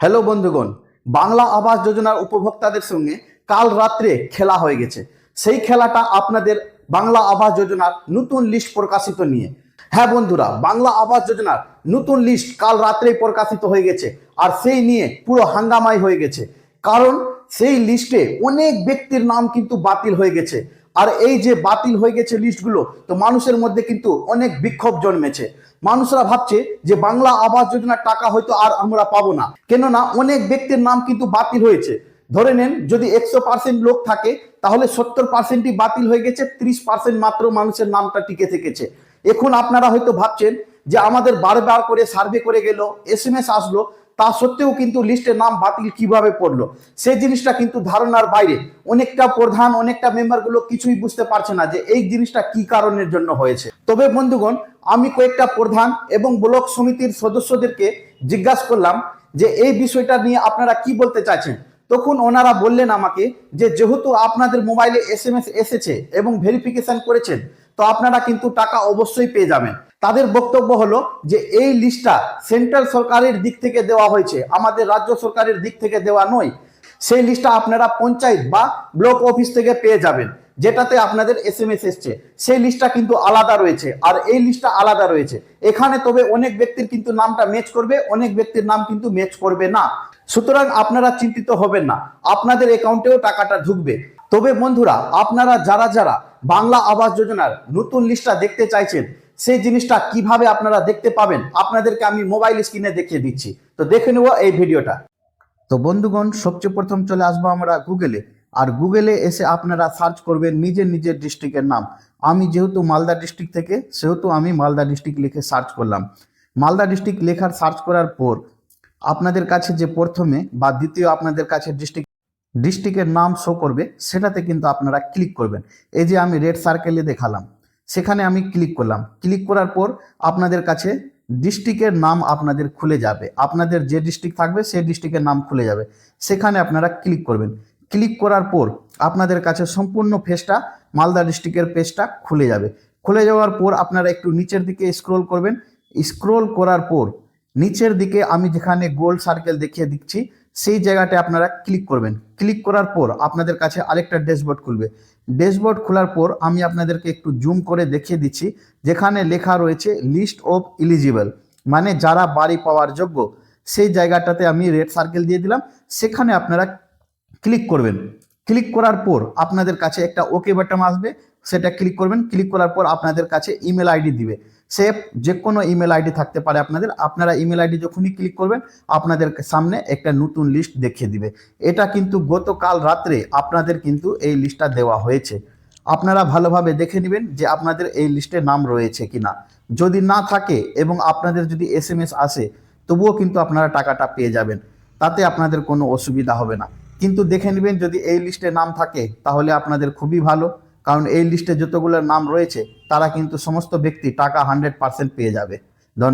Hello বন্ধুগণ, বাংলা আবাস যোজনার উপভোক্তাদের সঙ্গে কাল রাত্রে খেলা হয়ে গেছে। সেই খেলাটা আপনাদের বাংলা আবাস যোজনার নতুন লিস্ট প্রকাশিত নিয়ে। হ্যাঁ বন্ধুরা, বাংলা আবাস যোজনার নতুন লিস্ট কাল রাত্রেই প্রকাশিত হয়ে গেছে আর সেই নিয়ে পুরো হাঙ্গামাই হয়ে গেছে। কারণ সেই লিস্টে অনেক ব্যক্তির নাম কিন্তু বাতিল হয়ে গেছে। আর এই যে বাতিল হয়ে গেছে লিস্টগুলো, তো মানুষের মধ্যে কিন্তু অনেক বিক্ষোভ জন্মেছে। মানুষরা ভাবছে যে বাংলা আবাস যোজনার টাকা হয়তো আর আমরা পাবো না। কেননা অনেক ব্যক্তির নাম কিন্তু বাতিল হয়েছে। ধরে নেন, যদি একশো পার্সেন্ট লোক থাকে, তাহলে সত্তর পার্সেন্টই বাতিল হয়ে গেছে, ত্রিশ পার্সেন্ট মাত্র মানুষের নামটা টিকে থেকেছে। এখন আপনারা হয়তো ভাবছেন যে আমাদের বারবার করে সার্ভে করে গেল এস এম এস আসলো, তা সত্ত্বেও কিন্তু লিস্টের নাম বাতিল কীভাবে পড়ল? সেই জিনিসটা কিন্তু ধারণার বাইরে। অনেকটা প্রধান, অনেকটা মেম্বারগুলো কিছুই বুঝতে পারছে না যে এই জিনিসটা কি কারণের জন্য হয়েছে। তবে বন্ধুগণ, আমি কয়েকটা প্রধান এবং ব্লক সমিতির সদস্যদেরকে জিজ্ঞাসা করলাম যে এই বিষয়টা নিয়ে আপনারা কি বলতে চাইছেন? তখন ওনারা বললেন আমাকে যে যেহেতু আপনাদের মোবাইলে এস এসেছে এবং ভেরিফিকেশন করেছেন, তো আপনারা কিন্তু টাকা অবশ্যই পেয়ে যাবেন। তাদের বক্তব্য হলো যে এই লিস্টটা সেন্ট্রাল সরকারের দিক থেকে দেওয়া হয়েছে, আমাদের রাজ্য সরকারের দিক থেকে দেওয়া নয়। সেই লিস্টটা আপনারা পঞ্চায়েত বা ব্লক অফিস থেকে পেয়ে যাবেন, যেটাতে আপনাদের এস এম এস এসছে। সেই লিস্টটা কিন্তু আলাদা রয়েছে, আর এই লিস্টটা আলাদা রয়েছে। এখানে তবে অনেক ব্যক্তির কিন্তু নামটা ম্যাচ করবে, অনেক ব্যক্তির নাম কিন্তু ম্যাচ করবে না। সুতরাং আপনারা চিন্তিত হবেন না, আপনাদের অ্যাকাউন্টেও টাকাটা ঢুকবে। তবে বন্ধুরা, আপনারা যারা যারা বাংলা আবাস যোজনার নতুন লিস্টটা দেখতে চাইছেন সেই জিনিসটা কীভাবে আপনারা দেখতে পাবেন, আপনাদেরকে আমি মোবাইল স্ক্রিনে দেখিয়ে দিচ্ছি। তো দেখে নেব এই ভিডিওটা। তো বন্ধুগণ, সবচেয়ে প্রথম চলে আসব আমরা গুগলে আর গুগলে এসে আপনারা সার্চ করবেন নিজের নিজের ডিস্ট্রিক্টের নাম। আমি যেহেতু মালদা ডিস্ট্রিক্ট থেকে, সেহেতু আমি মালদা ডিস্ট্রিক্ট লিখে সার্চ করলাম। মালদা ডিস্ট্রিক্ট লেখার সার্চ করার পর, আপনাদের কাছে যে প্রথমে বা দ্বিতীয় আপনাদের কাছে ডিস্ট্রিক্ট ডিস্ট্রিক্টের নাম শো করবে, সেটাতে কিন্তু আপনারা ক্লিক করবেন। এই যে আমি রেড সার্কেলে দেখালাম। সেখানে আমি ক্লিক করলাম। ক্লিক করার পর আপনাদের কাছে ডিস্ট্রিক্টের নাম আপনাদের খুলে যাবে। আপনাদের যে ডিস্ট্রিক্ট থাকবে, সেই ডিস্ট্রিক্টের নাম খুলে যাবে। সেখানে আপনারা ক্লিক করবেন। ক্লিক করার পর আপনাদের কাছে সম্পূর্ণ ফেসটা মালদা ডিস্ট্রিক্টের পেজটা খুলে যাবে। খুলে যাওয়ার পর আপনারা একটু নিচের দিকে স্ক্রোল করবেন। স্ক্রোল করার পর নিচের দিকে আমি যেখানে গোল সার্কেল দেখিয়ে দিচ্ছি, সেই জায়গাটা আপনারা ক্লিক করবেন। ক্লিক করার পর আপনাদের কাছে আরেকটা ড্যাশবোর্ড খুলবে। ড্যাশবোর্ড খোলার পর আমি আপনাদেরকে একটু জুম করে দেখিয়ে দিচ্ছি, যেখানে লেখা রয়েছে লিস্ট অফ ইলিজিবল মানে যারা বাড়ি পাওয়ার যোগ্য। সেই জায়গাটাতে আমি রেড সার্কেল দিয়ে দিলাম, সেখানে আপনারা ক্লিক করবেন। ক্লিক করার পর আপনাদের কাছে একটা ওকে বাটন আসবে সেটা ক্লিক করবেন। ক্লিক করার পর আপনাদের কাছে ইমেল আইডি দিবে। সে যে কোনো ইমেল আইডি থাকতে পারে আপনাদের। আপনারা ইমেল আইডি যখনই ক্লিক করবেন, আপনাদের সামনে একটা নতুন লিস্ট দেখিয়ে দিবে। এটা কিন্তু গতকাল রাত্রে আপনাদের কিন্তু এই লিস্টটা দেওয়া হয়েছে। আপনারা ভালোভাবে দেখে নেবেন যে আপনাদের এই লিস্টে নাম রয়েছে কিনা। যদি না থাকে এবং আপনাদের যদি এস এম এস আসে, তবুও কিন্তু আপনারা টাকাটা পেয়ে যাবেন। তাতে আপনাদের কোনো অসুবিধা হবে না। কিন্তু দেখে নেবেন যদি এই লিস্টে নাম থাকে, তাহলে আপনাদের খুবই ভালো। কারণ এই লিস্টে যতগুলোর নাম রয়েছে, তারা কিন্তু সমস্ত ব্যক্তি টাকা হান্ড্রেড পার্সেন্ট পেয়ে যাবে। ধন্যবাদ।